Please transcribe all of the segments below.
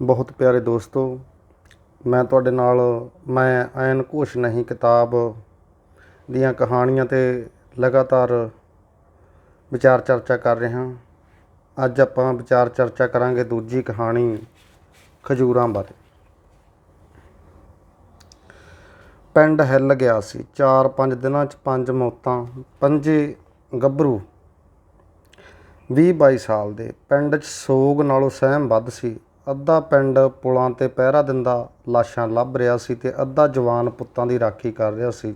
ਬਹੁਤ ਪਿਆਰੇ ਦੋਸਤੋ, ਮੈਂ ਤੁਹਾਡੇ ਨਾਲ, ਮੈਂ ਐਨ ਘੋਸ਼ ਨਹੀਂ ਕਿਤਾਬ ਦੀਆਂ ਕਹਾਣੀਆਂ ਤੇ ਲਗਾਤਾਰ ਵਿਚਾਰ ਚਰਚਾ ਕਰ ਰਿਹਾ ਅੱਜ ਆਪਾਂ ਵਿਚਾਰ ਚਰਚਾ ਕਰਾਂਗੇ ਦੂਜੀ ਕਹਾਣੀ, ਖਜੂਰਾਂ ਬਾਰੇ। ਪਿੰਡ ਹਿੱਲ ਗਿਆ ਸੀ 4-5 ਦਿਨਾਂ 'ਚ ਪੰਜ ਮੌਤਾਂ, ਪੰਜੇ ਗੱਭਰੂ। 20-22 ਸਾਲ ਦੇ, ਪਿੰਡ 'ਚ ਸੋਗ ਨਾਲੋਂ ਸਹਿਮ ਵੱਧ ਸੀ। ਅੱਧਾ ਪਿੰਡ ਪੁਲਾਂ ਤੇ ਪਹਿਰਾ ਦਿੰਦਾ ਲਾਸ਼ਾਂ ਲੱਭ ਰਿਹਾ ਸੀ ਤੇ ਅੱਧਾ ਜਵਾਨ ਪੁੱਤਾਂ ਦੀ ਰਾਖੀ ਕਰ ਰਿਹਾ ਸੀ।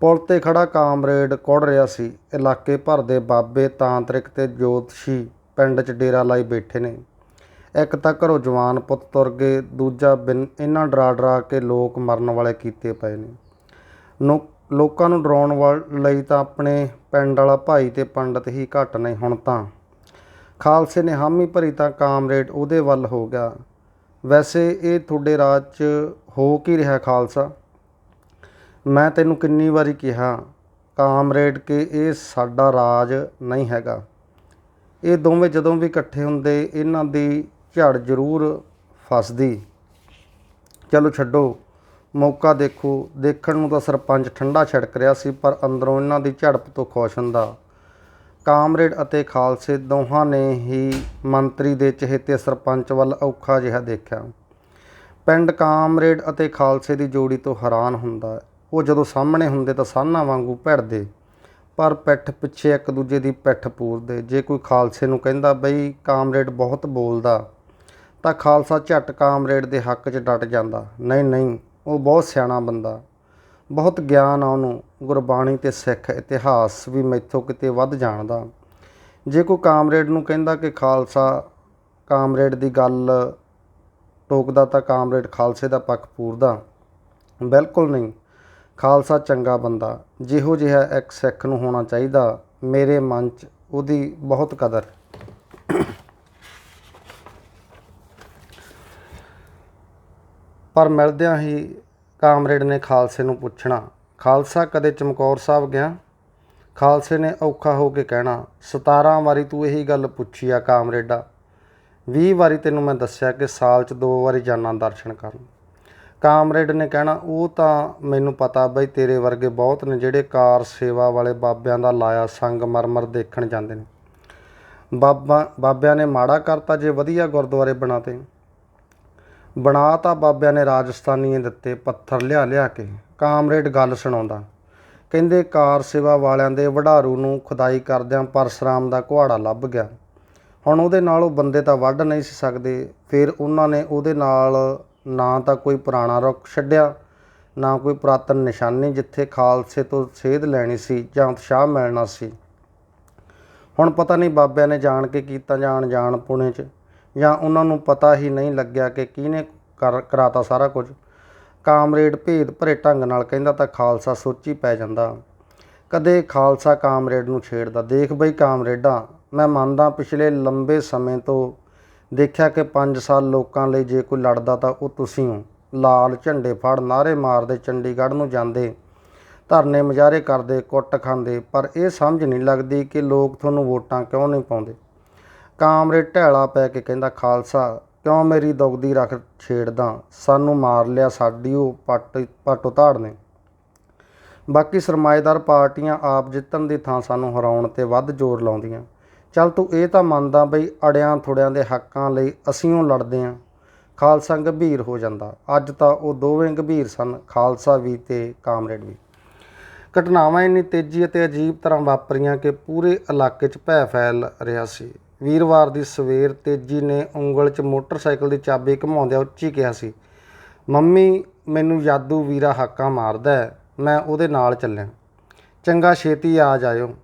ਪੁਲ ਤੇ ਖੜਾ ਕਾਮਰੇਡ ਕੁੜ ਰਿਹਾ ਸੀ। ਇਲਾਕੇ ਭਰ ਦੇ ਬਾਬੇ ਤਾਂਤਰਿਕ ਤੇ ਜੋਤਸ਼ੀ ਪਿੰਡ 'ਚ ਡੇਰਾ ਲਾਈ ਬੈਠੇ ਨੇ। ਇੱਕ ਤਾਂ ਘਰੋਂ ਜਵਾਨ ਪੁੱਤ ਤੁਰ ਗਏ, ਦੂਜਾ ਬਿਨ ਇਹਨਾਂ ਡਰਾ ਡਰਾ ਕੇ ਲੋਕ ਮਰਨ ਵਾਲੇ ਕੀਤੇ ਪਏ ਨੇ। ਨੋ, ਲੋਕਾਂ ਨੂੰ ਡਰਾਉਣ ਵਾਲ, ਲਈ ਤਾਂ ਆਪਣੇ ਪਿੰਡ ਵਾਲਾ ਭਾਈ ਤੇ ਪੰਡਤ ਹੀ ਘੱਟ ਨੇ ਹੁਣ ਤਾਂ। ਖਾਲਸੇ ਨੇ ਹਾਮੀ ਭਰੀ ਤਾਂ ਕਾਮਰੇਡ ਉਹਦੇ ਵੱਲ ਹੋ ਗਿਆ। ਵੈਸੇ ਇਹ ਤੁਹਾਡੇ ਰਾਜ 'ਚ ਹੋ ਕੀ ਰਿਹਾ ਖਾਲਸਾ? ਮੈਂ ਤੈਨੂੰ ਕਿੰਨੀ ਵਾਰੀ ਕਿਹਾ ਕਾਮਰੇਡ ਕਿ ਇਹ ਸਾਡਾ ਰਾਜ ਨਹੀਂ ਹੈਗਾ। ਇਹ ਦੋਵੇਂ ਜਦੋਂ ਵੀ ਇਕੱਠੇ ਹੁੰਦੇ, ਇਹਨਾਂ ਦੀ ਝੜ ਜ਼ਰੂਰ ਫਸਦੀ। ਚਲੋ ਛੱਡੋ, ਮੌਕਾ ਦੇਖੋ। ਦੇਖਣ ਨੂੰ ਤਾਂ ਸਰਪੰਚ ਠੰਡਾ ਛਿੜਕ ਰਿਹਾ ਸੀ, ਪਰ ਅੰਦਰੋਂ ਇਹਨਾਂ ਦੀ ਝੜਪ ਤੋਂ ਖੁਸ਼ ਹੁੰਦਾ। ਕਾਮਰੇਡ ਅਤੇ ਖਾਲਸੇ ਦੋਹਾਂ ਨੇ ਹੀ ਮੰਤਰੀ ਦੇ ਚਹੇਤੇ ਸਰਪੰਚ ਵੱਲ ਔਖਾ ਜਿਹਾ ਦੇਖਿਆ। ਪਿੰਡ ਕਾਮਰੇਡ ਅਤੇ ਖਾਲਸੇ ਦੀ ਜੋੜੀ ਤੋਂ ਹੈਰਾਨ ਹੁੰਦਾ ਉਹ ਜਦੋਂ ਸਾਹਮਣੇ ਹੁੰਦੇ ਤਾਂ ਸਾਹਨਾ ਵਾਂਗੂ ਭਿੜਦੇ, ਪਰ ਪਿੱਠ ਪਿੱਛੇ ਇੱਕ ਦੂਜੇ ਦੀ ਪਿੱਠ ਪੂਰਦੇ। ਜੇ ਕੋਈ ਖਾਲਸੇ ਨੂੰ ਕਹਿੰਦਾ, ਬਈ, ਕਾਮਰੇਡ ਬਹੁਤ ਬੋਲਦਾ, ਤਾਂ ਖਾਲਸਾ ਝੱਟ ਕਾਮਰੇਡ ਦੇ ਹੱਕ 'ਚ ਡਟ ਜਾਂਦਾ। ਨਹੀਂ ਨਹੀਂ, ਉਹ ਬਹੁਤ ਸਿਆਣਾ ਬੰਦਾ। ਬਹੁਤ ਗਿਆਨ ਆ ਉਹਨੂੰ, ਗੁਰਬਾਣੀ ਤੇ ਸਿੱਖ ਇਤਿਹਾਸ ਵੀ ਮੈਥੋਂ ਕਿਤੇ ਵੱਧ ਜਾਣਦਾ। ਜੇ ਕੋਈ ਕਾਮਰੇਡ ਨੂੰ ਕਹਿੰਦਾ ਕਿ ਖਾਲਸਾ ਕਾਮਰੇਡ ਦੀ ਗੱਲ ਟੋਕਦਾ ਤਾਂ ਕਾਮਰੇਡ ਖਾਲਸੇ ਦਾ ਪੱਖ ਪੂਰਦਾ। ਬਿਲਕੁਲ ਨਹੀਂ, ਖਾਲਸਾ ਚੰਗਾ ਬੰਦਾ, ਜਿਹੋ ਜਿਹਾ ਇੱਕ ਸਿੱਖ ਨੂੰ ਹੋਣਾ ਚਾਹੀਦਾ, ਮੇਰੇ ਮਨ 'ਚ ਉਹਦੀ ਬਹੁਤ ਕਦਰ। ਪਰ ਮਿਲਦਿਆਂ ਹੀ ਕਾਮਰੇਡ ਨੇ ਖਾਲਸੇ ਨੂੰ ਪੁੱਛਣਾ, ਖਾਲਸਾ ਕਦੇ ਚਮਕੌਰ ਸਾਹਿਬ ਗਿਆ? ਖਾਲਸੇ ਨੇ ਔਖਾ ਹੋ ਕੇ ਕਹਿਣਾ 17 ਵਾਰੀ ਤੂੰ ਇਹੀ ਗੱਲ ਪੁੱਛੀ ਆ ਕਾਮਰੇਡਾ। 20 ਵਾਰੀ ਤੈਨੂੰ ਮੈਂ ਦੱਸਿਆ ਕਿ ਸਾਲ 'ਚ ਦੋ ਵਾਰੀ ਜਾਣਾ ਦਰਸ਼ਨ ਕਰਨ। ਕਾਮਰੇਡ ਨੇ ਕਹਿਣਾ, ਉਹ ਤਾਂ ਮੈਨੂੰ ਪਤਾ ਬਈ ਤੇਰੇ ਵਰਗੇ ਬਹੁਤ ਨੇ ਜਿਹੜੇ ਕਾਰ ਸੇਵਾ ਵਾਲੇ ਬਾਬਿਆਂ ਦਾ ਲਾਇਆ ਸੰਗ ਮਰਮਰ ਦੇਖਣ ਜਾਂਦੇ ਨੇ। ਬਾਬਾ, ਬਾਬਿਆਂ ਨੇ ਮਾੜਾ ਕਰਤਾ ਜੇ ਵਧੀਆ ਗੁਰਦੁਆਰੇ ਬਣਾਤੇ ਬਣਾ ਤਾਂ ਬਾਬਿਆਂ ਨੇ ਰਾਜਸਥਾਨੀਏ ਦਿੱਤੇ ਪੱਥਰ ਲਿਆ ਲਿਆ ਕੇ ਕਾਮਰੇਡ ਗੱਲ ਸੁਣਾਉਂਦਾ। ਕਹਿੰਦੇ ਕਾਰ ਸੇਵਾ ਵਾਲਿਆਂ ਦੇ ਵਡਾਰੂ ਨੂੰ ਖੁਦਾਈ ਕਰਦਿਆਂ ਪਰਸਰਾਮ ਦਾ ਕੁਹਾੜਾ ਲੱਭ ਗਿਆ। ਹੁਣ ਉਹਦੇ ਨਾਲ ਉਹ ਬੰਦੇ ਤਾਂ ਵੱਢ ਨਹੀਂ ਸੀ ਸਕਦੇ। ਫਿਰ ਉਹਨਾਂ ਨੇ ਉਹਦੇ ਨਾਲ ਨਾ ਤਾਂ ਕੋਈ ਪੁਰਾਣਾ ਰੁੱਖ ਛੱਡਿਆ, ਨਾ ਕੋਈ ਪੁਰਾਤਨ ਨਿਸ਼ਾਨੀ ਜਿੱਥੇ ਖਾਲਸੇ ਤੋਂ ਸੇਧ ਲੈਣੀ ਸੀ ਜਾਂ ਉਤਸ਼ਾਹ ਮਿਲਣਾ ਸੀ। ਹੁਣ ਪਤਾ ਨਹੀਂ ਬਾਬਿਆਂ ਨੇ ਜਾਣ ਕੇ ਕੀਤਾ ਜਾਣ ਜਾਣ ਪੁਣੇ 'ਚ। ਜਾਂ ਉਹਨਾਂ ਨੂੰ ਪਤਾ ਹੀ ਨਹੀਂ ਲੱਗਿਆ ਕਿ ਕਿਹਨੇ ਕਰ, ਕਰਾਤਾ ਸਾਰਾ ਕੁਝ। ਕਾਮਰੇਡ ਭੇਦ ਭਰੇ ਢੰਗ ਨਾਲ ਕਹਿੰਦਾ ਤਾਂ ਖਾਲਸਾ ਸੋਚੀ ਪੈ ਜਾਂਦਾ। ਕਦੇ ਖਾਲਸਾ ਕਾਮਰੇਡ ਨੂੰ ਛੇੜਦਾ। ਦੇਖ ਬਈ ਕਾਮਰੇਡਾ, ਮੈਂ ਮੰਨਦਾ ਪਿਛਲੇ ਲੰਬੇ ਸਮੇਂ ਤੋਂ ਦੇਖਿਆ ਕਿ 5 ਸਾਲ ਲੋਕਾਂ ਲਈ ਜੇ ਕੋਈ ਲੜਦਾ ਤਾਂ ਉਹ ਤੁਸੀਂ ਹੋ। ਲਾਲ ਝੰਡੇ ਫੜ ਨਾਰੇ ਮਾਰਦੇ, ਚੰਡੀਗੜ੍ਹ ਨੂੰ ਜਾਂਦੇ, ਧਰਨੇ ਮੁਜ਼ਾਹਰੇ ਕਰਦੇ, ਕੁੱਟ ਖਾਂਦੇ, ਪਰ ਇਹ ਸਮਝ ਨਹੀਂ ਲੱਗਦੀ ਕਿ ਲੋਕ ਤੁਹਾਨੂੰ ਵੋਟਾਂ ਕਿਉਂ ਨਹੀਂ ਪਾਉਂਦੇ। ਕਾਮਰੇਡ ਢੈਲਾ ਪੈ ਕੇ ਕਹਿੰਦਾ, ਖਾਲਸਾ, ਕਿਉਂ ਮੇਰੀ ਦੁਗਦੀ ਰੱਖ ਛੇੜਦਾ? ਸਾਨੂੰ ਮਾਰ ਲਿਆ, ਸਾਡੀ ਉਹ ਪੱਟ ਪੱਟ ਉਤਾੜ ਨੇ। ਬਾਕੀ ਸਰਮਾਏਦਾਰ ਪਾਰਟੀਆਂ ਆਪ ਜਿੱਤਣ ਦੀ ਥਾਂ ਸਾਨੂੰ ਹਰਾਉਣ ਤੇ ਵੱਧ ਜ਼ੋਰ ਲਾਉਂਦੀਆਂ। ਚੱਲ ਤੂੰ ਇਹ ਤਾਂ ਮੰਨਦਾ ਬਈ ਅੜਿਆਂ ਥੋੜਿਆਂ ਦੇ ਹੱਕਾਂ ਲਈ ਅਸੀਂ ਉਹ ਲੜਦੇ ਆਂ। ਖਾਲਸਾ ਗੰਭੀਰ ਹੋ ਜਾਂਦਾ। ਅੱਜ ਤਾਂ ਉਹ ਦੋਵੇਂ ਗੰਭੀਰ ਸਨ, ਖਾਲਸਾ ਵੀ ਤੇ ਕਾਮਰੇਡ ਵੀ। ਘਟਨਾਵਾਂ ਇੰਨੀ ਤੇਜ਼ੀ ਅਤੇ ਅਜੀਬ ਤਰ੍ਹਾਂ ਵਾਪਰੀਆਂ ਕਿ ਪੂਰੇ ਇਲਾਕੇ 'ਚ ਭੈ ਫੈਲ ਰਿਹਾ ਸੀ। ਵੀਰਵਾਰ ਦੀ ਸਵੇਰ ਤੇਜੀ ਨੇ ਉਂਗਲ 'ਚ ਮੋਟਰਸਾਈਕਲ ਦੀ ਚਾਬੀ ਘੁਮਾਉਂਦਿਆਂ ਉੱਚੀ ਕਿਹਾ ਸੀ ਮੰਮੀ ਮੈਨੂੰ ਜਾਦੂ ਵੀਰਾ ਹਾਕਾਂ ਮਾਰਦਾ ਹੈ, ਮੈਂ ਉਹਦੇ ਨਾਲ ਚੱਲਿਆ। ਚੰਗਾ ਛੇਤੀ ਆ ਜਾਇਓ।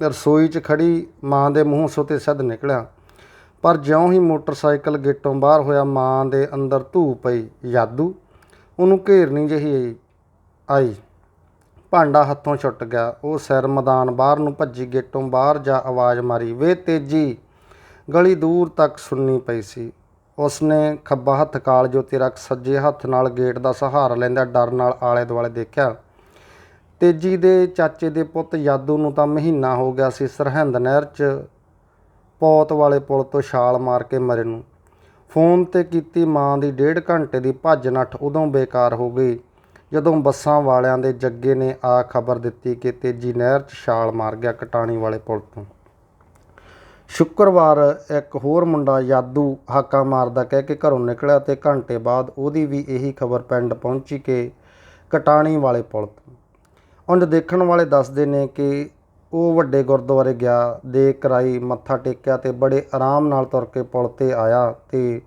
ਰਸੋਈ 'ਚ ਖੜੀ ਮਾਂ ਦੇ ਮੂੰਹ ਸੋਤੇ ਸਦ ਨਿਕਲਿਆ। ਪਰ ਜਿਉਂ ਹੀ ਮੋਟਰਸਾਈਕਲ ਗੇਟੋਂ ਬਾਹਰ ਹੋਇਆ ਮਾਂ ਦੇ ਅੰਦਰ ਧੂ ਪਈ। ਜਾਦੂ ਉਹਨੂੰ ਘੇਰਨੀ ਜਿਹੀ ਆਈ। ਭਾਂਡਾ ਹੱਥੋਂ ਛੁੱਟ ਗਿਆ। ਉਹ ਸਿਰ ਮੈਦਾਨ ਬਾਹਰ ਨੂੰ ਭੱਜੀ, ਗੇਟੋਂ ਬਾਹਰ ਜਾ ਆਵਾਜ਼ ਮਾਰੀ, ਵੇ ਤੇਜੀ, ਗਲੀ ਦੂਰ ਤੱਕ ਸੁਣਨੀ ਪਈ ਸੀ। ਉਸਨੇ ਖੱਬਾ ਹੱਥ ਕਾਲ ਜੋਤੀ ਰੱਖ ਸੱਜੇ ਹੱਥ ਨਾਲ ਗੇਟ ਦਾ ਸਹਾਰਾ ਲੈਂਦਾ ਡਰ ਨਾਲ ਆਲੇ ਦੁਆਲੇ ਦੇਖਿਆ। ਤੇਜੀ ਦੇ ਚਾਚੇ ਦੇ ਪੁੱਤ ਯਾਦੂ ਨੂੰ ਤਾਂ ਮਹੀਨਾ ਹੋ ਗਿਆ ਸੀ ਸਰਹੰਦ ਨਹਿਰ 'ਚ ਪੌਤ ਵਾਲੇ ਪੁਲ ਤੋਂ ਛਾਲ ਮਾਰ ਕੇ ਮਰੇ ਨੂੰ। ਫੋਨ ਤੇ ਕੀਤੀ ਮਾਂ ਦੀ ਡੇਢ ਘੰਟੇ ਦੀ ਭੱਜ ਨੱਠ ਉਦੋਂ ਬੇਕਾਰ ਹੋ ਗਈ। ਜਦੋਂ ਬੱਸਾਂ ਵਾਲਿਆਂ ਦੇ ਜੱਗੇ ਨੇ ਆ ਖਬਰ ਦਿੱਤੀ ਕਿ ਤੇਜੀ ਨਹਿਰ 'ਚ ਛਾਲ ਮਾਰ ਗਿਆ ਕਟਾਣੀ ਵਾਲੇ ਪੁਲ ਤੋਂ। ਸ਼ੁੱਕਰਵਾਰ ਇੱਕ ਹੋਰ ਮੁੰਡਾ ਯਾਦੂ ਹਾਕਾ ਮਾਰਦਾ ਕਹਿ ਕੇ ਘਰੋਂ ਨਿਕਲਿਆ ਤੇ ਘੰਟੇ ਬਾਅਦ ਉਹਦੀ ਵੀ ਇਹੀ ਖਬਰ ਪਿੰਡ ਪਹੁੰਚੀ ਕਿ ਕਟਾਣੀ ਵਾਲੇ ਪੁਲ ਤੋਂ। ਉਂਝ ਦੇਖਣ ਵਾਲੇ ਦੱਸਦੇ ਨੇ ਕਿ ਉਹ ਵੱਡੇ ਗੁਰਦੁਆਰੇ ਗਿਆ ਦੇ ਕਰਾਈ, ਮੱਥਾ ਟੇਕਿਆ ਤੇ ਬੜੇ ਆਰਾਮ ਨਾਲ ਤੁਰ ਕੇ ਪੁਲ ਤੇ ਆਇਆ ਤੇ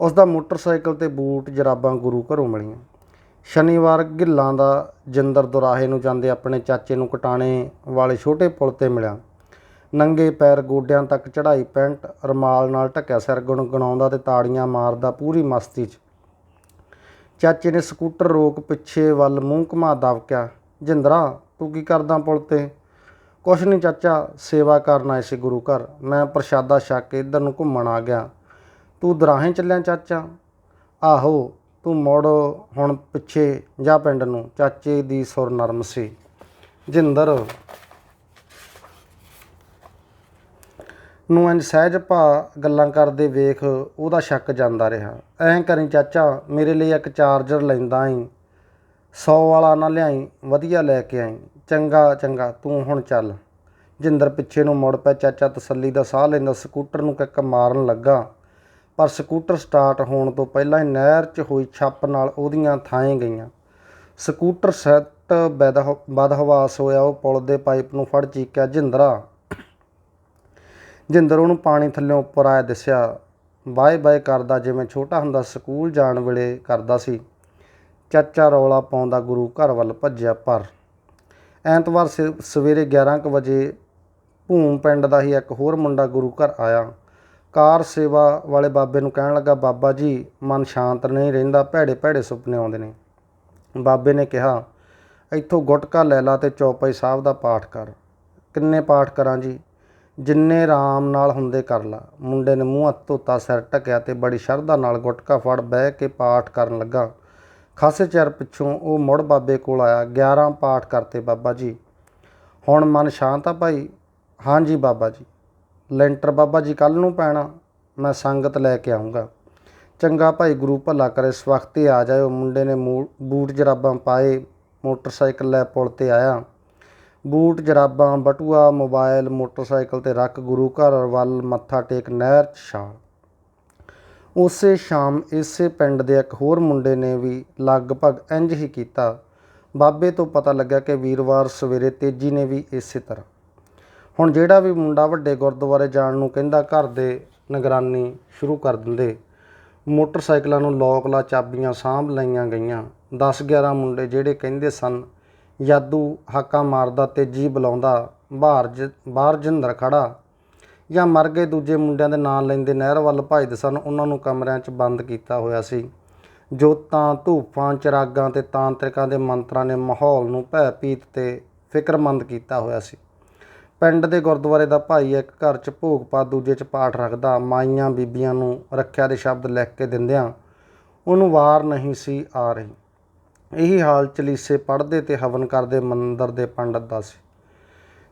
ਉਸ ਦਾ ਮੋਟਰਸਾਈਕਲ ਤੇ ਬੂਟ ਜਰਾਬਾਂ ਗੁਰੂ ਘਰੋਂ ਮਿਲੀਆਂ। ਸ਼ਨੀਵਾਰ ਗਿੱਲਾਂ ਦਾ ਜਿੰਦਰ ਦੁਰਾਹੇ ਨੂੰ ਜਾਂਦੇ ਆਪਣੇ ਚਾਚੇ ਨੂੰ ਕਟਾਣੇ ਵਾਲੇ ਛੋਟੇ ਪੁਲ ਤੇ ਮਿਲਿਆ। ਨੰਗੇ ਪੈਰ ਗੋਡਿਆਂ ਤੱਕ ਚੜਾਈ ਪੈਂਟ, ਰਮਾਲ ਨਾਲ ਢੱਕਿਆ ਸਿਰ ਗੁਣਗੁਣਾਉਂਦਾ ਤੇ ਤਾੜੀਆਂ ਮਾਰਦਾ ਪੂਰੀ ਮਸਤੀ 'ਚ। ਚਾਚੇ ਨੇ ਸਕੂਟਰ ਰੋਕ ਪਿੱਛੇ ਵੱਲ ਮੂੰਹ ਘੁਮਾ ਦਵਕਿਆ ਜਿੰਦਰਾ, ਤੂੰ ਕੀ ਕਰਦਾ ਪੁਲ ਤੇ? ਕੁਛ ਨਹੀਂ ਚਾਚਾ, ਸੇਵਾ ਕਰਨ ਆਏ ਸੀ ਗੁਰੂ ਘਰ। ਮੈਂ ਪ੍ਰਸ਼ਾਦਾ ਛਕ ਕੇ ਇੱਧਰ ਨੂੰ ਘੁੰਮਣ ਆ ਗਿਆ। ਤੂੰ ਦਰਾਹੇ ਚੱਲਿਆ ਚਾਚਾ? ਆਹੋ ਤੂੰ ਮੁੜ ਹੁਣ ਪਿੱਛੇ ਜਾ ਪਿੰਡ ਨੂੰ, ਚਾਚੇ ਦੀ ਸੁਰ ਨਰਮ ਸੀ। ਜਿੰਦਰ ਨੂੰ ਇੰਜ ਸਹਿਜ ਭਾ ਗੱਲਾਂ ਕਰਦੇ ਵੇਖ ਉਹਦਾ ਸ਼ੱਕ ਜਾਂਦਾ ਰਿਹਾ। ਐਂ ਕਰੀ, ਚਾਚਾ, ਮੇਰੇ ਲਈ ਇੱਕ ਚਾਰਜਰ ਲੈਂਦਾ ਈ। 100 ਵਾਲਾ ਨਾ ਲਿਆਈ, ਵਧੀਆ ਲੈ ਕੇ ਆਈ। ਚੰਗਾ ਚੰਗਾ, ਤੂੰ ਹੁਣ ਚੱਲ। ਜਿੰਦਰ ਪਿੱਛੇ ਨੂੰ ਮੁੜ ਪਿਆ, ਚਾਚਾ ਤਸੱਲੀ ਦਾ ਸਾਹ ਲੈਂਦਾ, ਸਕੂਟਰ ਨੂੰ ਕਿੱਕ ਮਾਰਨ ਲੱਗਾ। ਪਰ ਸਕੂਟਰ ਸਟਾਰਟ ਹੋਣ ਤੋਂ ਪਹਿਲਾਂ ਹੀ ਨਹਿਰ 'ਚ ਹੋਈ ਛੱਪ ਨਾਲ ਉਹਦੀਆਂ ਥਾਂਏ ਗਈਆਂ। ਸਕੂਟਰ ਸੈੱਟ ਬਦਹ ਬਦਹਵਾਸ ਹੋਇਆ, ਉਹ ਪੁਲ ਦੇ ਪਾਈਪ ਨੂੰ ਫੜ ਚੀਕਿਆ ਜਿੰਦਰਾ। ਜਿੰਦਰ ਉਹਨੂੰ ਪਾਣੀ ਥੱਲੇ ਉੱਪਰ ਆਇਆ ਦਿਸਿਆ। ਬਾਏ ਬਾਏ ਕਰਦਾ ਜਿਵੇਂ ਛੋਟਾ ਹੁੰਦਾ ਸਕੂਲ ਜਾਣ ਵੇਲੇ ਕਰਦਾ ਸੀ। ਚਾਚਾ ਰੌਲਾ ਪਾਉਂਦਾ ਗੁਰੂ ਘਰ ਵੱਲ ਭੱਜਿਆ ਪਰ। ਐਤਵਾਰ ਸ- ਸਵੇਰੇ 11:00 ਵਜੇ ਭੂਮ ਪਿੰਡ ਦਾ ਹੀ ਇੱਕ ਹੋਰ ਮੁੰਡਾ ਗੁਰੂ ਘਰ ਆਇਆ। ਕਾਰ ਸੇਵਾ ਵਾਲੇ ਬਾਬੇ ਨੂੰ ਕਹਿਣ ਲੱਗਾ, ਬਾਬਾ ਜੀ, ਮਨ ਸ਼ਾਂਤ ਨਹੀਂ ਰਹਿੰਦਾ, ਭੈੜੇ ਭੈੜੇ ਸੁਪਨੇ ਆਉਂਦੇ ਨੇ। ਬਾਬੇ ਨੇ ਕਿਹਾ, ਇੱਥੋਂ ਗੁਟਕਾ ਲੈ ਲਾ ਤੇ ਚੌਪਈ ਸਾਹਿਬ ਦਾ ਪਾਠ ਕਰ। ਕਿੰਨੇ ਪਾਠ ਕਰਾਂ ਜੀ? ਜਿੰਨੇ ਆਰਾਮ ਨਾਲ ਹੁੰਦੇ ਕਰ ਲਾ। ਮੁੰਡੇ ਨੇ ਮੂੰਹ ਹੱਥ ਧੋਤਾ, ਸਿਰ ਢਕਿਆ ਤੇ ਬੜੀ ਸ਼ਰਧਾ ਨਾਲ ਗੁਟਕਾ ਫੜ ਬਹਿ ਕੇ ਪਾਠ ਕਰਨ ਲੱਗਾ। ਖਾਸੇ ਚਿਰ ਪਿੱਛੋਂ ਉਹ ਮੁੜ ਬਾਬੇ ਕੋਲ ਆਇਆ 11 ਪਾਠ ਕਰਤੇ ਬਾਬਾ ਜੀ। ਹੁਣ ਮਨ ਸ਼ਾਂਤ ਆ ਭਾਈ? ਹਾਂਜੀ ਬਾਬਾ ਜੀ। ਲੈਂਟਰ ਬਾਬਾ ਜੀ ਕੱਲ ਨੂੰ ਪੈਣਾ, ਮੈਂ ਸੰਗਤ ਲੈ ਕੇ ਆਉਂਗਾ ਚੰਗਾ ਭਾਈ ਗੁਰੂ ਭਲਾ ਕਰੇ, ਇਸ ਵਕਤ ਹੀ ਆ ਜਾਇਓ। ਮੁੰਡੇ ਨੇ ਮੂ- ਬੂਟ ਜਰਾਬਾਂ ਪਾਏ, ਮੋਟਰਸਾਈਕਲ ਲੈ ਪੁਲ ਤੇ ਆਇਆ। ਬੂਟ, ਜਰਾਬਾਂ, ਬਟੂਆ ਮੋਬਾਈਲ ਮੋਟਰਸਾਈਕਲ ਤੇ ਰੱਖ ਗੁਰੂ ਘਰ ਵੱਲ, ਮੱਥਾ ਟੇਕ ਨਹਿਰ 'ਚ ਛਾਲ ਉਸੇ ਸ਼ਾਮ ਇਸੇ ਪਿੰਡ ਦੇ ਇੱਕ ਹੋਰ ਮੁੰਡੇ ਨੇ ਵੀ ਲਗਭਗ ਇੰਜ ਹੀ ਕੀਤਾ। ਬਾਬੇ ਤੋਂ ਪਤਾ ਲੱਗਾ ਕਿ ਵੀਰਵਾਰ ਸਵੇਰੇ ਤੇਜੀ ਨੇ ਵੀ ਇਸੇ ਤਰ੍ਹਾਂ। ਹੁਣ ਜਿਹੜਾ ਵੀ ਮੁੰਡਾ ਵੱਡੇ ਗੁਰਦੁਆਰੇ ਜਾਣ ਨੂੰ ਕਹਿੰਦਾ ਘਰ ਦੇ ਨਿਗਰਾਨੀ ਸ਼ੁਰੂ ਕਰ ਦਿੰਦੇ। ਮੋਟਰਸਾਈਕਲਾਂ ਨੂੰ ਲੋਕ ਲਾ ਚਾਬੀਆਂ ਸਾਂਭ ਲਈਆਂ ਗਈਆਂ। 10 11 ਮੁੰਡੇ ਜਿਹੜੇ ਕਹਿੰਦੇ ਸਨ ਜਾਦੂ ਹਾਕਾ ਮਾਰਦਾ ਤੇਜੀ ਬੁਲਾਉਂਦਾ, ਬਾਹਰ ਜ- ਬਾਹਰ ਜਿੰਦਰ ਖੜਾ। ਜਾਂ ਮਰ ਗਏ ਦੂਜੇ ਮੁੰਡਿਆਂ ਦੇ ਨਾਂ ਲੈਂਦੇ ਨਹਿਰ ਵੱਲ ਭਜਦੇ ਸਨ, ਉਹਨਾਂ ਨੂੰ ਕਮਰਿਆਂ 'ਚ ਬੰਦ ਕੀਤਾ ਹੋਇਆ ਸੀ। ਜੋਤਾਂ ਧੂਫਾਂ ਚਿਰਾਗਾਂ ਤੇ ਤਾਂਤਰਿਕਾਂ ਦੇ ਮੰਤਰਾਂ ਨੇ ਮਾਹੌਲ ਨੂੰ ਭੈ ਭੀਤ ਤੇ ਫਿਕਰਮੰਦ ਕੀਤਾ ਹੋਇਆ ਸੀ। ਪਿੰਡ ਦੇ ਗੁਰਦੁਆਰੇ ਦਾ ਭਾਈ ਇੱਕ ਘਰ 'ਚ ਭੋਗ ਪਾ ਦੂਜੇ 'ਚ ਪਾਠ ਰੱਖਦਾ, ਮਾਈਆਂ ਬੀਬੀਆਂ ਨੂੰ ਰੱਖਿਆ ਦੇ ਸ਼ਬਦ ਲਿਖ ਕੇ ਦਿੰਦਿਆਂ ਉਹਨੂੰ ਵਾਰ ਨਹੀਂ ਸੀ ਆ ਰਹੀ। ਇਹੀ ਹਾਲ ਚਲੀਸੇ ਪੜ੍ਹਦੇ ਤੇ ਹਵਨ ਕਰਦੇ ਮੰਦਰ ਦੇ ਪੰਡਤ ਦਾ ਸੀ।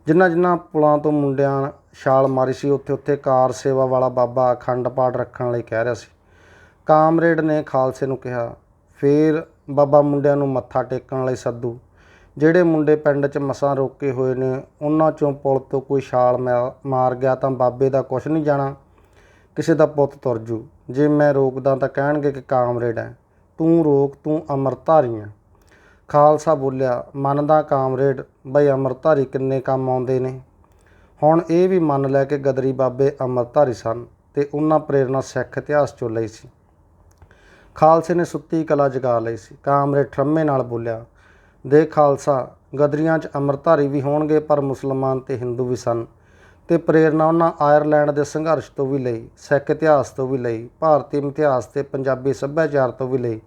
ਜਿਨ੍ਹਾਂ ਜਿਨ੍ਹਾਂ ਪੁਲਾਂ ਤੋਂ ਮੁੰਡਿਆਂ ਛਾਲ ਮਾਰੀ ਸੀ, ਉੱਥੇ ਉੱਥੇ ਕਾਰ ਸੇਵਾ ਵਾਲਾ ਬਾਬਾ ਅਖੰਡ ਪਾਠ ਰੱਖਣ ਲਈ ਕਹਿ ਰਿਹਾ ਸੀ। ਕਾਮਰੇਡ ਨੇ ਖਾਲਸੇ ਨੂੰ ਕਿਹਾ, ਫੇਰ ਬਾਬਾ ਮੁੰਡਿਆਂ ਨੂੰ ਮੱਥਾ ਟੇਕਣ ਲਈ ਸੱਦੂ। ਜਿਹੜੇ ਮੁੰਡੇ ਪਿੰਡ 'ਚ ਮਸਾਂ ਰੋਕੇ ਹੋਏ ਨੇ, ਉਹਨਾਂ 'ਚੋਂ ਪੁਲ ਤੋਂ ਕੋਈ ਛਾਲ ਮਾ- ਮਾਰ ਗਿਆ ਤਾਂ ਬਾਬੇ ਦਾ ਕੁਛ ਨਹੀਂ ਜਾਣਾ। ਕਿਸੇ ਦਾ ਪੁੱਤ ਤੁਰ ਜੂ। ਜੇ ਮੈਂ ਰੋਕਦਾ ਤਾਂ ਕਹਿਣਗੇ ਕਿ ਕਾਮਰੇਡ ਹੈ ਤੂੰ ਰੋਕ, ਤੂੰ ਅਮਰਧਾਰੀ ਹੈ ਖਾਲਸਾ ਬੋਲਿਆ, ਮੰਨਦਾ ਕਾਮਰੇਡ, ਬਈ ਅਮਰਧਾਰੀ ਕਿੰਨੇ ਕੰਮ ਆਉਂਦੇ ਨੇ? ਹੁਣ ਇਹ ਵੀ ਮੰਨ ਲੈ ਕਿ ਗਦਰੀ ਬਾਬੇ ਅਮਰਧਾਰੀ ਸਨ ਤੇ ਉਹਨਾਂ ਪ੍ਰੇਰਣਾ ਸਿੱਖ ਇਤਿਹਾਸ ਚੋਂ ਲਈ ਸੀ। ਖਾਲਸੇ ਨੇ ਸੁੱਤੀ ਕਲਾ ਜਗਾ ਲਈ ਸੀ। ਕਾਮਰੇਡ ਠਰਮੇ ਨਾਲ ਬੋਲਿਆ ਦੇ ਖਾਲਸਾ। ਗਦਰੀਆਂ 'ਚ ਅਮਰਧਾਰੀ ਵੀ ਹੋਣਗੇ, ਪਰ ਮੁਸਲਮਾਨ ਤੇ ਹਿੰਦੂ ਵੀ ਸਨ। ਤੇ ਪ੍ਰੇਰਣਾ ਉਹਨਾਂ ਆਇਰਲੈਂਡ ਦੇ ਸੰਘਰਸ਼ ਤੋਂ ਵੀ ਲਈ, ਸਿੱਖ ਇਤਿਹਾਸ ਤੋਂ ਵੀ ਲਈ, ਭਾਰਤੀ ਇਤਿਹਾਸ ਤੇ ਪੰਜਾਬੀ ਸੱਭਿਆਚਾਰ ਤੋਂ ਵੀ ਲਈ।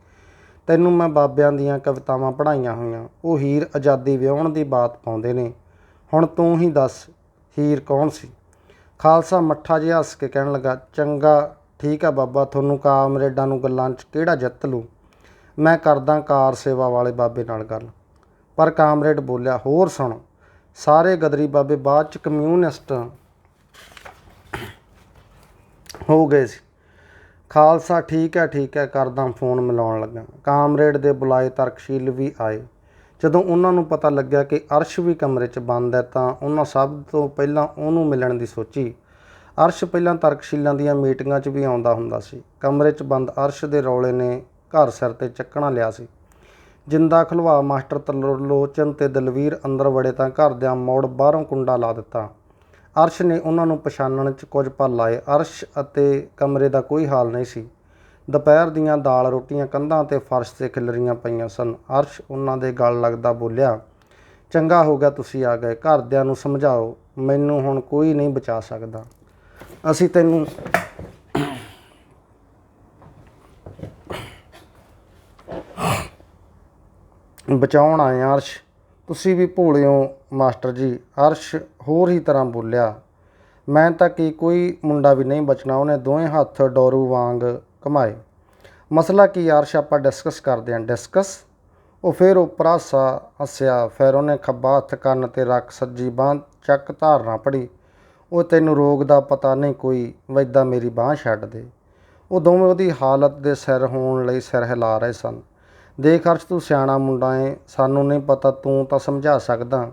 ਤੈਨੂੰ ਮੈਂ ਬਾਬਿਆਂ ਦੀਆਂ ਕਵਿਤਾਵਾਂ ਪੜ੍ਹਾਈਆਂ ਹੋਈਆਂ। ਉਹ ਹੀਰ ਆਜ਼ਾਦੀ ਵਿਆਹਣ ਦੀ ਬਾਤ ਪਾਉਂਦੇ ਨੇ। ਹੁਣ ਤੂੰ ਹੀ ਦੱਸ, ਹੀਰ ਕੌਣ ਸੀ? ਖਾਲਸਾ ਮੱਠਾ ਜਿਹਾ ਹੱਸ ਕੇ ਕਹਿਣ ਲੱਗਾ, ਚੰਗਾ, ਠੀਕ ਆ ਬਾਬਾ, ਤੁਹਾਨੂੰ ਕਾਮਰੇਡਾਂ ਨੂੰ ਗੱਲਾਂ 'ਚ ਕਿਹੜਾ ਜਿੱਤ ਲੂ ਮੈਂ ਕਰਦਾ ਕਾਰ ਸੇਵਾ ਵਾਲੇ ਬਾਬੇ ਨਾਲ ਗੱਲ। ਪਰ ਕਾਮਰੇਡ ਬੋਲਿਆ, ਹੋਰ ਸੁਣੋ, ਸਾਰੇ ਗਦਰੀ ਬਾਬੇ ਬਾਅਦ 'ਚ ਕਮਿਊਨਿਸਟ ਹੋ ਗਏ ਸੀ। ਖਾਲਸਾ ਠੀਕ ਹੈ ਠੀਕ ਹੈ, ਕਰਦਾ ਫੋਨ ਮਿਲਾਉਣ ਲੱਗਾ। ਕਾਮਰੇਡ ਦੇ ਬੁਲਾਏ ਤਰਕਸ਼ੀਲ ਵੀ ਆਏ। ਜਦੋਂ ਉਹਨਾਂ ਨੂੰ ਪਤਾ ਲੱਗਿਆ ਕਿ ਅਰਸ਼ ਵੀ ਕਮਰੇ 'ਚ ਬੰਦ ਹੈ, ਤਾਂ ਉਹਨਾਂ ਸਭ ਤੋਂ ਪਹਿਲਾਂ ਉਹਨੂੰ ਮਿਲਣ ਦੀ ਸੋਚੀ। ਅਰਸ਼ ਪਹਿਲਾਂ ਤਰਕਸ਼ੀਲਾਂ ਦੀਆਂ ਮੀਟਿੰਗਾਂ 'ਚ ਵੀ ਆਉਂਦਾ ਹੁੰਦਾ ਸੀ। ਕਮਰੇ 'ਚ ਬੰਦ ਅਰਸ਼ ਦੇ ਰੌਲੇ ਨੇ ਘਰ ਸਿਰ ਤੇ ਚੱਕਣਾ ਲਿਆ ਸੀ। ਜਿੰਦਾ ਖਲਵਾ ਮਾਸਟਰ ਤਰਲੋਚਨ ਤੇ ਦਲਵੀਰ ਅੰਦਰ ਵੜੇ ਤਾਂ ਘਰਦਿਆਂ ਮੋੜ ਬਾਹਰੋਂ ਕੁੰਡਾ ਲਾ ਦਿੱਤਾ। ਅਰਸ਼ ਨੇ ਉਹਨਾਂ ਨੂੰ ਪਛਾਣਨ 'ਚ ਕੁਝ ਪਲ ਲਾਏ। ਅਰਸ਼ ਅਤੇ ਕਮਰੇ ਦਾ ਕੋਈ ਹਾਲ ਨਹੀਂ ਸੀ। ਦੁਪਹਿਰ ਦੀਆਂ ਦਾਲ ਰੋਟੀਆਂ ਕੰਧਾਂ ਤੇ ਫਰਸ਼ ਤੇ ਖਿਲਰੀਆਂ ਪਈਆਂ ਸਨ। ਅਰਸ਼ ਉਹਨਾਂ ਦੇ ਗਲ ਲੱਗਦਾ ਬੋਲਿਆ, ਚੰਗਾ ਹੋ ਗਿਆ ਤੁਸੀਂ ਆ ਗਏ। ਘਰਦਿਆਂ ਨੂੰ ਸਮਝਾਓ। ਮੈਨੂੰ ਹੁਣ ਕੋਈ ਨਹੀਂ ਬਚਾ ਸਕਦਾ। ਅਸੀਂ ਤੈਨੂੰ ਬਚਾਉਣ ਆਏ ਹਾਂ ਅਰਸ਼ ਤੁਸੀਂ ਵੀ ਭੋਲੇ ਹੋ ਮਾਸਟਰ ਜੀ। ਅਰਸ਼ ਹੋਰ ਹੀ ਤਰ੍ਹਾਂ ਬੋਲਿਆ। ਮੈਂ ਤਾਂ ਕੀ ਕੋਈ ਮੁੰਡਾ ਵੀ ਨਹੀਂ ਬਚਣਾ, ਉਹਨੇ ਦੋਵੇਂ ਹੱਥ ਡੋਰੂ ਵਾਂਗ ਘਮਾਏ। ਮਸਲਾ ਕੀ ਅਰਸ਼ ਆਪਾਂ ਡਿਸਕਸ ਕਰਦੇ ਹਾਂ। ਡਿਸਕਸ ਉਹ ਫਿਰ ਉੱਪਰ ਹਾਸਾ ਹੱਸਿਆ। ਫਿਰ ਉਹਨੇ ਖੱਬਾ ਹੱਥ ਕੰਨ ਤੇ ਰੱਖ ਸੱਜੀ ਬਾਂਹ ਚੱਕ ਧਾਰਨਾ ਪੜੀ ਉਹ ਤੈਨੂੰ ਰੋਗ ਦਾ ਪਤਾ ਨਹੀਂ ਕੋਈ ਵੈਦਾ ਮੇਰੀ ਬਾਂਹ ਛੱਡ ਦੇ। ਉਹ ਦੋਵੇਂ ਉਹਦੀ ਹਾਲਤ ਦੇ ਸਿਰ ਹੋਣ ਲਈ ਸਿਰ ਹਿਲਾ ਰਹੇ ਸਨ। ਦੇਖ ਅਰਸ਼, ਤੂੰ ਸਿਆਣਾ ਮੁੰਡਾ ਏ, ਸਾਨੂੰ ਨਹੀਂ ਪਤਾ, ਤੂੰ ਤਾਂ ਸਮਝਾ ਸਕਦਾ।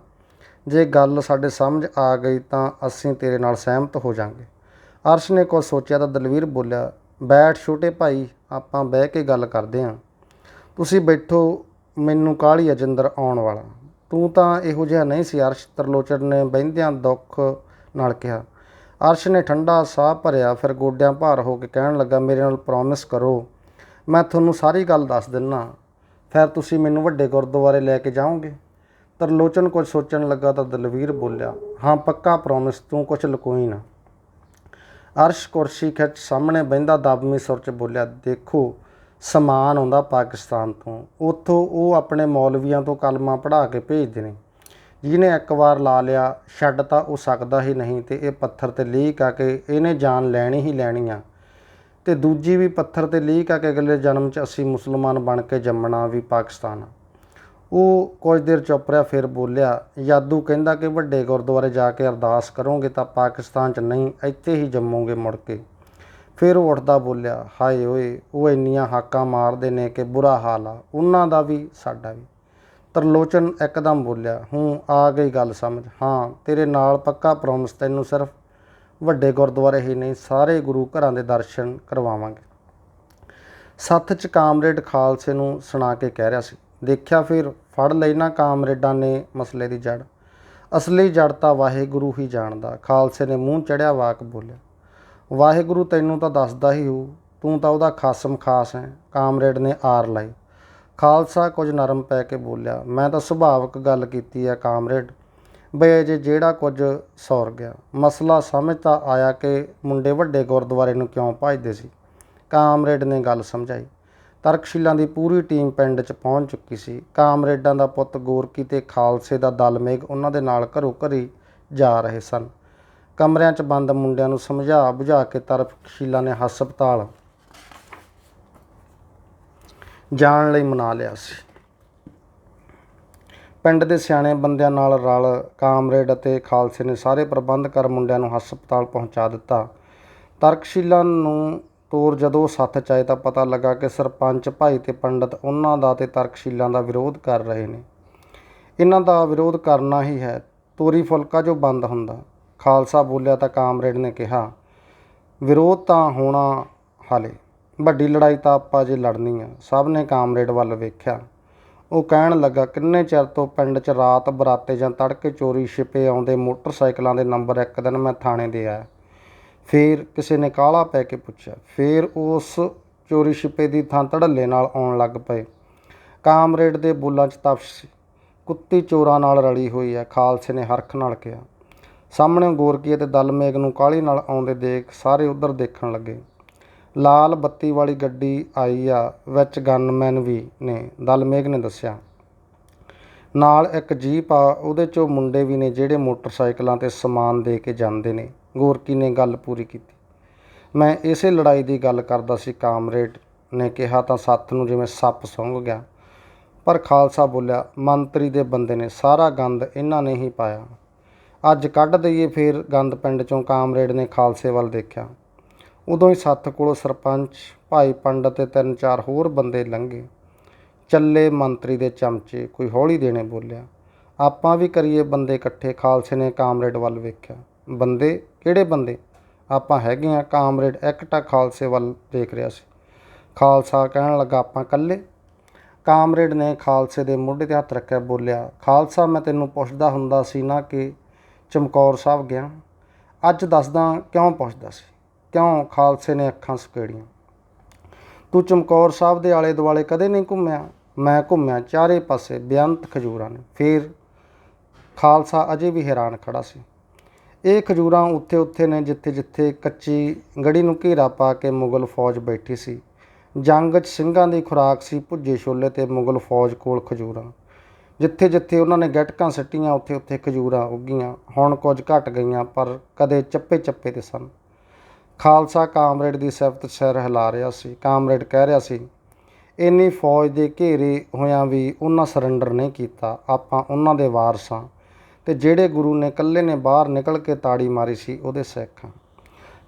ਜੇ ਗੱਲ ਸਾਡੇ ਸਮਝ ਆ ਗਈ ਤਾਂ ਅਸੀਂ ਤੇਰੇ ਨਾਲ ਸਹਿਮਤ ਹੋ ਜਾਾਂਗੇ। ਅਰਸ਼ ਨੇ ਕੁਝ ਸੋਚਿਆ ਤਾਂ ਦਲਵੀਰ ਬੋਲਿਆ, ਬੈਠ ਛੋਟੇ ਭਾਈ, ਆਪਾਂ ਬਹਿ ਕੇ ਗੱਲ ਕਰਦੇ ਹਾਂ ਤੁਸੀਂ ਬੈਠੋ, ਮੈਨੂੰ ਕਾਹਲੀ ਅਜਿੰਦਰ ਆਉਣ ਵਾਲਾ। ਤੂੰ ਤਾਂ ਇਹੋ ਜਿਹਾ ਨਹੀਂ ਸੀ, ਅਰਸ਼। ਤਰਲੋਚਨ ਨੇ ਬਹਿੰਦਿਆਂ ਦੁੱਖ ਨਾਲ ਕਿਹਾ। ਅਰਸ਼ ਨੇ ਠੰਡਾ ਸਾਹ ਭਰਿਆ, ਫਿਰ ਗੋਡਿਆਂ ਭਾਰ ਹੋ ਕੇ ਕਹਿਣ ਲੱਗਾ, ਮੇਰੇ ਨਾਲ ਪ੍ਰੋਮਿਸ ਕਰੋ। ਮੈਂ ਤੁਹਾਨੂੰ ਸਾਰੀ ਗੱਲ ਦੱਸ ਦਿੰਨਾ। ਫਿਰ ਤੁਸੀਂ ਮੈਨੂੰ ਵੱਡੇ ਗੁਰਦੁਆਰੇ ਲੈ ਕੇ ਜਾਓਗੇ? ਤਰਲੋਚਨ ਕੁਝ ਸੋਚਣ ਲੱਗਾ ਤਾਂ ਦਲਵੀਰ ਬੋਲਿਆ, ਹਾਂ, ਪੱਕਾ ਪ੍ਰੋਮਿਸ ਤੂੰ ਕੁਝ ਲਕੋਈ ਨਾ। ਅਰਸ਼ ਕੁਰਸੀ ਖਿੱਚ ਸਾਹਮਣੇ ਬਹਿੰਦਾ ਦਬਮੀ ਸੁਰ 'ਚ ਬੋਲਿਆ, ਦੇਖੋ, ਸਮਾਨ ਆਉਂਦਾ ਪਾਕਿਸਤਾਨ ਤੋਂ। ਉੱਥੋਂ ਉਹ ਆਪਣੇ ਮੌਲਵੀਆਂ ਤੋਂ ਕਲਮਾਂ ਪੜ੍ਹਾ ਕੇ ਭੇਜਦੇ ਨੇ। ਜਿਹਨੇ ਇੱਕ ਵਾਰ ਲਾ ਲਿਆ, ਛੱਡ ਤਾਂ ਉਹ ਸਕਦਾ ਹੀ ਨਹੀਂ ਤੇ ਇਹ ਪੱਥਰ ਤੇ ਲੀਕ ਆ ਕੇ ਇਹਨੇ ਜਾਨ ਲੈਣੀ ਹੀ ਲੈਣੀ ਆ। ਤੇ ਦੂਜੀ ਵੀ ਪੱਥਰ ਤੇ ਲੀਕ ਆ ਕਿ ਅਗਲੇ ਜਨਮ 'ਚ ਅਸੀਂ ਮੁਸਲਮਾਨ ਬਣ ਕੇ ਜੰਮਣਾ ਵੀ ਪਾਕਿਸਤਾਨ ਉਹ ਕੁਝ ਦੇਰ ਚੁੱਪ ਰਿਹਾ, ਫਿਰ ਬੋਲਿਆ, ਯਾਦੂ ਕਹਿੰਦਾ ਕਿ ਵੱਡੇ ਗੁਰਦੁਆਰੇ ਜਾ ਕੇ ਅਰਦਾਸ ਕਰੋਗੇ ਤਾਂ ਪਾਕਿਸਤਾਨ 'ਚ ਨਹੀਂ, ਇੱਥੇ ਹੀ ਜੰਮੋਗੇ ਮੁੜ ਕੇ। ਫਿਰ ਉਹ ਉੱਠਦਾ ਬੋਲਿਆ, ਹਾਏ ਓਏ, ਉਹ ਇੰਨੀਆਂ ਹਾਕਾਂ ਮਾਰਦੇ ਨੇ ਕਿ ਬੁਰਾ ਹਾਲ ਆ, ਉਹਨਾਂ ਦਾ ਵੀ, ਸਾਡਾ ਵੀ। ਤਰਲੋਚਨ ਇੱਕਦਮ ਬੋਲਿਆ, ਹੂੰ, ਆ ਗਈ ਗੱਲ ਸਮਝ। ਹਾਂ, ਤੇਰੇ ਨਾਲ ਪੱਕਾ ਪ੍ਰੋਮਿਸ ਤੈਨੂੰ ਸਿਰਫ ਵੱਡੇ ਗੁਰਦੁਆਰੇ ਹੀ ਨਹੀਂ, ਸਾਰੇ ਗੁਰੂ ਘਰਾਂ ਦੇ ਦਰਸ਼ਨ ਕਰਵਾਵਾਂਗੇ। ਸੱਥ 'ਚ ਕਾਮਰੇਡ ਖਾਲਸੇ ਨੂੰ ਸੁਣਾ ਕੇ ਕਹਿ ਰਿਹਾ ਸੀ, ਦੇਖਿਆ ਫਿਰ, ਫੜ ਲਈ ਨਾ ਕਾਮਰੇਡਾਂ ਨੇ ਮਸਲੇ ਦੀ ਜੜ। ਅਸਲੀ ਜੜ ਤਾਂ ਵਾਹਿਗੁਰੂ ਹੀ ਜਾਣਦਾ, ਖਾਲਸੇ ਨੇ ਮੂੰਹ ਚੜਿਆ ਵਾਕ ਬੋਲਿਆ। ਵਾਹਿਗੁਰੂ ਤੈਨੂੰ ਤਾਂ ਦੱਸਦਾ ਹੀ ਹੋ ਤੂੰ ਤਾਂ ਉਹਦਾ ਖਾਸਮ ਖਾਸ ਹੈ, ਕਾਮਰੇਡ ਨੇ ਆਰ ਲਾਈ। ਖਾਲਸਾ ਕੁਝ ਨਰਮ ਪੈ ਕੇ ਬੋਲਿਆ, ਮੈਂ ਤਾਂ ਸੁਭਾਵਕ ਗੱਲ ਕੀਤੀ ਹੈ ਕਾਮਰੇਡ ਬਈ ਅਜੇ ਜਿਹੜਾ ਕੁਝ ਸੌਰ ਗਿਆ ਮਸਲਾ ਸਮਝ ਤਾਂ ਆਇਆ ਕਿ ਮੁੰਡੇ ਵੱਡੇ ਗੁਰਦੁਆਰੇ ਨੂੰ ਕਿਉਂ ਭਜਦੇ ਸੀ। ਕਾਮਰੇਡ ਨੇ ਗੱਲ ਸਮਝਾਈ। ਤਰਕਸ਼ੀਲਾਂ ਦੀ ਪੂਰੀ ਟੀਮ ਪਿੰਡ 'ਚ ਪਹੁੰਚ ਚੁੱਕੀ ਸੀ। ਕਾਮਰੇਡਾਂ ਦਾ ਪੁੱਤ ਗੋਰਕੀ ਤੇ ਖਾਲਸੇ ਦਾ ਦਲਮੇਗ ਉਹਨਾਂ ਦੇ ਨਾਲ ਘਰੋ ਘਰੀ ਜਾ ਰਹੇ ਸਨ। ਕਮਰਿਆਂ 'ਚ ਬੰਦ ਮੁੰਡਿਆਂ ਨੂੰ ਸਮਝਾ ਬੁਝਾ ਕੇ ਤਰਕਸ਼ੀਲਾਂ ਨੇ ਹਸਪਤਾਲ ਜਾਣ ਲਈ ਮਨਾ ਲਿਆ ਸੀ। ਪਿੰਡ ਦੇ ਸਿਆਣੇ ਬੰਦਿਆਂ ਨਾਲ ਰਲ, ਕਾਮਰੇਡ ਅਤੇ ਖਾਲਸੇ ਨੇ ਸਾਰੇ ਪ੍ਰਬੰਧ ਕਰ ਮੁੰਡਿਆਂ ਨੂੰ ਹਸਪਤਾਲ ਪਹੁੰਚਾ ਦਿੱਤਾ। ਤਰਕਸ਼ੀਲਾਂ ਨੂੰ ਤੋਰ ਜਦੋਂ ਸੱਥ ਚ ਆਏ ਤਾਂ ਪਤਾ ਲੱਗਾ ਕਿ ਸਰਪੰਚ ਭਾਈ ਤੇ ਪੰਡਤ ਉਹਨਾਂ ਦਾ ਤੇ ਤਰਕਸ਼ੀਲਾਂ ਦਾ ਵਿਰੋਧ ਕਰ ਰਹੇ ਨੇ। ਇਹਨਾਂ ਦਾ ਵਿਰੋਧ ਕਰਨਾ ਹੀ ਹੈ, ਤੋਰੀ ਫੁਲਕਾ ਜੋ ਬੰਦ ਹੁੰਦਾ। ਖਾਲਸਾ ਬੋਲਿਆ ਤਾਂ ਕਾਮਰੇਡ ਨੇ ਕਿਹਾ, ਵਿਰੋਧ ਤਾਂ ਹੋਣਾ ਹਾਲੇ। ਵੱਡੀ ਲੜਾਈ ਤਾਂ ਆਪਾਂ ਜੇ ਲੜਨੀ ਆ। ਸਭ ਨੇ ਕਾਮਰੇਡ ਵੱਲ ਵੇਖਿਆ। ਉਹ ਕਹਿਣ ਲੱਗਾ, ਕਿੰਨੇ ਚਿਰ ਤੋਂ ਪਿੰਡ 'ਚ ਰਾਤ ਬਰਾਤੇ ਜਾਂ ਤੜਕੇ ਚੋਰੀ ਛਿਪੇ ਆਉਂਦੇ ਮੋਟਰਸਾਈਕਲਾਂ ਦੇ ਨੰਬਰ ਇੱਕ ਦਿਨ ਮੈਂ ਥਾਣੇ ਦੇ ਆਇਆ। ਫੇਰ ਕਿਸੇ ਨੇ ਕਾਲਾ ਪੈ ਕੇ ਪੁੱਛਿਆ। ਫੇਰ ਉਸ ਚੋਰੀ ਛਿਪੇ ਦੀ ਥਾਂ ਧੜੱਲੇ ਨਾਲ ਆਉਣ ਲੱਗ ਪਏ। ਕਾਮਰੇਡ ਦੇ ਬੋਲਾਂ 'ਚ ਤਪਸ਼ ਸੀ। ਕੁੱਤੀ ਚੋਰਾਂ ਨਾਲ ਰਲੀ ਹੋਈ ਹੈ, ਖਾਲਸੇ ਨੇ ਹਰਖ ਨਾਲ ਕਿਹਾ। ਸਾਹਮਣੇ ਗੋਰਕੀ ਅਤੇ ਦਲ ਮੇਘ ਨੂੰ ਕਾਲੀ ਨਾਲ ਆਉਂਦੇ ਦੇਖ ਸਾਰੇ ਉਧਰ ਦੇਖਣ ਲੱਗੇ। ਲਾਲ ਬੱਤੀ ਵਾਲੀ ਗੱਡੀ ਆਈ ਆ, ਵਿੱਚ ਗਨਮੈਨ ਵੀ ਨੇ। ਦਲਮੇਘ ਨੇ ਦੱਸਿਆ। ਨਾਲ ਇੱਕ ਜੀਪ ਆ, ਉਹਦੇ ਚੋਂ ਮੁੰਡੇ ਵੀ ਨੇ ਜਿਹੜੇ ਮੋਟਰਸਾਈਕਲਾਂ ਤੇ ਸਮਾਨ ਦੇ ਕੇ ਜਾਂਦੇ ਨੇ। ਗੋਰਕੀ ਨੇ ਗੱਲ ਪੂਰੀ ਕੀਤੀ। ਮੈਂ ਇਸੇ ਲੜਾਈ ਦੀ ਗੱਲ ਕਰਦਾ ਸੀ, ਕਾਮਰੇਡ ਨੇ ਕਿਹਾ ਤਾਂ ਸੱਤ ਨੂੰ ਜਿਵੇਂ ਸੱਪ ਸੁੰਘ ਗਿਆ। ਪਰ ਖਾਲਸਾ ਬੋਲਿਆ, ਮੰਤਰੀ ਦੇ ਬੰਦੇ ਨੇ, ਸਾਰਾ ਗੰਦ ਇਹਨਾਂ ਨੇ ਹੀ ਪਾਇਆ। ਅੱਜ ਕੱਢ ਦਈਏ ਫੇਰ ਗੰਦ ਪਿੰਡ ਚੋਂ, ਕਾਮਰੇਡ ਨੇ ਖਾਲਸੇ ਵੱਲ ਦੇਖਿਆ। ਉਦੋਂ ਹੀ ਸੱਥ ਕੋਲੋਂ ਸਰਪੰਚ, ਭਾਈ ਪੰਡਤ ਅਤੇ ਤਿੰਨ ਚਾਰ ਹੋਰ ਬੰਦੇ ਲੰਘੇ। ਚੱਲੇ ਮੰਤਰੀ ਦੇ ਚਮਚੇ ਕੋਈ ਹੌਲੀ ਦੇਣੇ ਬੋਲਿਆ, ਆਪਾਂ ਵੀ ਕਰੀਏ ਬੰਦੇ ਇਕੱਠੇ, ਖਾਲਸੇ ਨੇ ਕਾਮਰੇਡ ਵੱਲ ਵੇਖਿਆ। ਬੰਦੇ? ਕਿਹੜੇ ਬੰਦੇ? ਆਪਾਂ ਹੈਗੇ ਆ ਕਾਮਰੇਡ ਇਕਟਾ ਖਾਲਸੇ ਵੱਲ ਦੇਖ ਰਿਹਾ ਸੀ। ਖਾਲਸਾ ਕਹਿਣ ਲੱਗਾ, ਆਪਾਂ ਇਕੱਲੇ? ਕਾਮਰੇਡ ਨੇ ਖਾਲਸੇ ਦੇ ਮੋਢੇ ਤੇ ਹੱਥ ਰੱਖਿਆ, ਬੋਲਿਆ, ਖਾਲਸਾ, ਮੈਂ ਤੈਨੂੰ ਪੁੱਛਦਾ ਹੁੰਦਾ ਸੀ ਨਾ ਕਿ ਚਮਕੌਰ ਸਾਹਿਬ ਗਿਆ। ਅੱਜ ਦੱਸਦਾ ਕਿਉਂ ਪੁੱਛਦਾ ਸੀ? ਕਿਉਂ ਖਾਲਸੇ ਨੇ ਅੱਖਾਂ ਸੁਕੇੜੀਆਂ ਤੂੰ ਚਮਕੌਰ ਸਾਹਿਬ ਦੇ ਆਲੇ ਦੁਆਲੇ ਕਦੇ ਨਹੀਂ ਘੁੰਮਿਆ? ਮੈਂ ਘੁੰਮਿਆ ਚਾਰੇ ਪਾਸੇ ਬੇਅੰਤ ਖਜੂਰਾਂ ਨੇ। ਫੇਰ ਖਾਲਸਾ ਅਜੇ ਵੀ ਹੈਰਾਨ ਖੜਾ ਸੀ। ਇਹ ਖਜੂਰਾਂ ਉੱਥੇ ਉੱਥੇ ਨੇ ਜਿੱਥੇ ਜਿੱਥੇ ਕੱਚੀ ਗੜੀ ਨੂੰ ਘੇਰਾ ਪਾ ਕੇ ਮੁਗਲ ਫੌਜ ਬੈਠੀ ਸੀ। ਜੰਗ 'ਚ ਸਿੰਘਾਂ ਦੀ ਖੁਰਾਕ ਸੀ ਭੁੱਜੇ ਛੋਲੇ ਤੇ ਮੁਗਲ ਫੌਜ ਕੋਲ ਖਜੂਰਾਂ। ਜਿੱਥੇ ਜਿੱਥੇ ਉਹਨਾਂ ਨੇ ਗਟਕਾਂ ਸੱਟੀਆਂ ਉੱਥੇ ਉੱਥੇ ਖਜੂਰਾਂ ਉੱਗੀਆਂ। ਹੁਣ ਕੁਝ ਘਟ ਗਈਆਂ ਪਰ ਕਦੇ ਚੱਪੇ ਚੱਪੇ ਤੇ ਸਨ। ਖਾਲਸਾ ਕਾਮਰੇਡ ਦੀ ਸਿਫਤ ਸਿਰ ਹਿਲਾ ਰਿਹਾ ਸੀ, ਕਾਮਰੇਡ ਕਹਿ ਰਿਹਾ ਸੀ, ਇੰਨੀ ਫੌਜ ਦੇ ਘੇਰੇ ਹੋਇਆਂ ਵੀ ਉਹਨਾਂ ਸਰੈਂਡਰ ਨਹੀਂ ਕੀਤਾ, ਆਪਾਂ ਉਹਨਾਂ ਦੇ ਵਾਰਸ ਹਾਂ ਤੇ ਜਿਹੜੇ ਗੁਰੂ ਨੇ ਇਕੱਲੇ ਨੇ ਬਾਹਰ ਨਿਕਲ ਕੇ ਤਾੜੀ ਮਾਰੀ ਸੀ, ਉਹਦੇ ਸਿੱਖ ਹਾਂ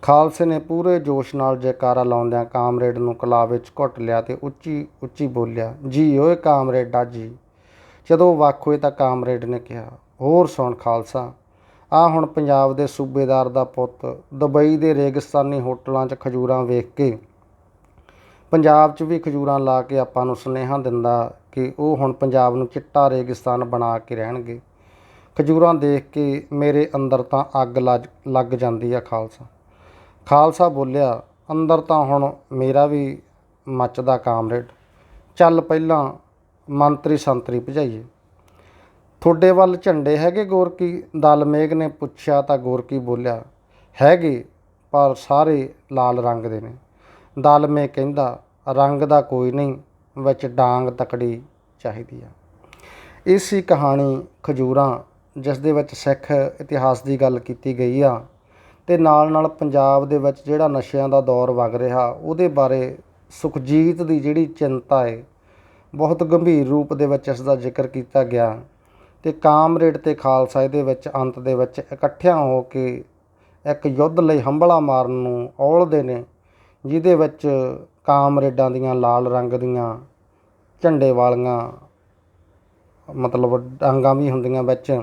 ਖਾਲਸੇ ਨੇ ਪੂਰੇ ਜੋਸ਼ ਨਾਲ ਜੈਕਾਰਾ ਲਾਉਂਦਿਆਂ ਕਾਮਰੇਡ ਨੂੰ ਕਲਾ ਵਿੱਚ ਘੁੱਟ ਲਿਆ ਤੇ ਉੱਚੀ ਉੱਚੀ ਬੋਲਿਆ, ਜੀ ਓਏ ਕਾਮਰੇਡਾ ਜੀ ਜਦੋਂ ਵੱਖ ਹੋਏ ਤਾਂ ਕਾਮਰੇਡ ਨੇ ਕਿਹਾ, ਹੋਰ ਸੁਣ ਖਾਲਸਾ ਆ ਹੁਣ ਪੰਜਾਬ ਦੇ ਸੂਬੇਦਾਰ ਦਾ ਪੁੱਤ ਦੁਬਈ ਦੇ ਰੇਗਿਸਤਾਨੀ ਹੋਟਲਾਂ 'ਚ ਖਜੂਰਾਂ ਵੇਖ ਕੇ। ਪੰਜਾਬ 'ਚ ਵੀ ਖਜੂਰਾਂ ਲਾ ਕੇ ਆਪਾਂ ਨੂੰ ਸੁਨੇਹਾ ਦਿੰਦਾ ਕਿ ਉਹ ਹੁਣ ਪੰਜਾਬ ਨੂੰ ਚਿੱਟਾ ਰੇਗਿਸਤਾਨ ਬਣਾ ਕੇ ਰਹਿਣਗੇ। ਖਜੂਰਾਂ ਦੇਖ ਕੇ ਮੇਰੇ ਅੰਦਰ ਤਾਂ ਅੱਗ ਲੱਜ- ਲੱਗ ਜਾਂਦੀ ਆ ਖਾਲਸਾ। ਖਾਲਸਾ ਬੋਲਿਆ, ਅੰਦਰ ਤਾਂ ਹੁਣ ਮੇਰਾ ਵੀ ਮੱਚਦਾ ਕਾਮਰੇਡ। ਚੱਲ ਪਹਿਲਾਂ ਮੰਤਰੀ ਸੰਤਰੀ ਭਜਾਈਏ। ਤੁਹਾਡੇ ਵੱਲ ਝੰਡੇ ਹੈਗੇ ਗੋਰਕੀ? ਦਲ ਮੇਘ ਨੇ ਪੁੱਛਿਆ ਤਾਂ ਗੋਰਕੀ ਬੋਲਿਆ, ਹੈਗੇ, ਪਰ ਸਾਰੇ ਲਾਲ ਰੰਗ ਦੇ ਨੇ। ਦਲ ਮੇਘ ਕਹਿੰਦਾ, ਰੰਗ ਦਾ ਕੋਈ ਨਹੀਂ, ਵਿੱਚ ਡਾਂਗ ਤਕੜੀ ਚਾਹੀਦੀ ਆ। ਇਸੀ ਕਹਾਣੀ ਖਜੂਰਾਂ, ਜਿਸ ਦੇ ਵਿੱਚ ਸਿੱਖ ਇਤਿਹਾਸ ਦੀ ਗੱਲ ਕੀਤੀ ਗਈ ਆ, ਤੇ ਨਾਲ ਨਾਲ ਪੰਜਾਬ ਦੇ ਵਿੱਚ ਜਿਹੜਾ ਨਸ਼ਿਆਂ ਦਾ ਦੌਰ ਵਗ ਰਿਹਾ, ਉਹਦੇ ਬਾਰੇ ਸੁਖਜੀਤ ਦੀ ਜਿਹੜੀ ਚਿੰਤਾ ਹੈ ਬਹੁਤ ਗੰਭੀਰ ਰੂਪ ਦੇ ਵਿੱਚ ਇਸ ਦਾ ਜ਼ਿਕਰ ਕੀਤਾ ਗਿਆ। ਤੇ ਕਾਮਰੇਡ ਤੇ ਖਾਲਸਾ ਇਹਦੇ ਵਿੱਚ ਅੰਤ ਦੇ ਵਿੱਚ ਇਕੱਠਿਆਂ ਹੋ ਕੇ ਇੱਕ ਯੁੱਧ ਲਈ ਹੰਬਲਾ ਮਾਰਨ ਨੂੰ ਔਲਦੇ ਨੇ, ਜਿਹਦੇ ਵਿੱਚ ਕਾਮਰੇਡਾਂ ਦੀਆਂ ਲਾਲ ਰੰਗ ਦੀਆਂ ਝੰਡੇ ਵਾਲੀਆਂ ਮਤਲਬ ਡਾਂਗਾਂ ਵੀ ਹੁੰਦੀਆਂ ਵਿੱਚ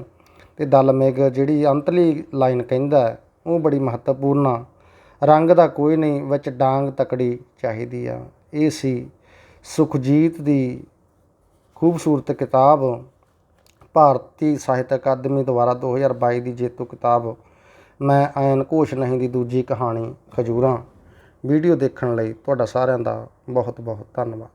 ਤੇ ਦਲ ਮੇਘ ਜਿਹੜੀ ਅੰਤਲੀ ਲਾਈਨ ਕਹਿੰਦਾ ਉਹ ਬੜੀ ਮਹੱਤਵਪੂਰਨ ਆ। ਰੰਗ ਦਾ ਕੋਈ ਨਹੀਂ, ਵਿੱਚ ਡਾਂਗ ਤਕੜੀ ਚਾਹੀਦੀ ਆ। ਇਹ ਸੀ ਸੁਖਜੀਤ ਦੀ ਖੂਬਸੂਰਤ ਕਿਤਾਬ ਭਾਰਤੀ ਸਾਹਿਤ ਅਕਾਦਮੀ ਦੁਆਰਾ 2022 ਦੀ ਜੇਤੂ ਕਿਤਾਬ ਮੈਂ ਐਨ ਘੋਸ਼ ਨਹੀਂ ਦੀ ਦੂਜੀ ਕਹਾਣੀ ਖਜੂਰਾਂ। ਵੀਡੀਓ ਦੇਖਣ ਲਈ ਤੁਹਾਡਾ ਸਾਰਿਆਂ ਦਾ ਬਹੁਤ ਬਹੁਤ ਧੰਨਵਾਦ।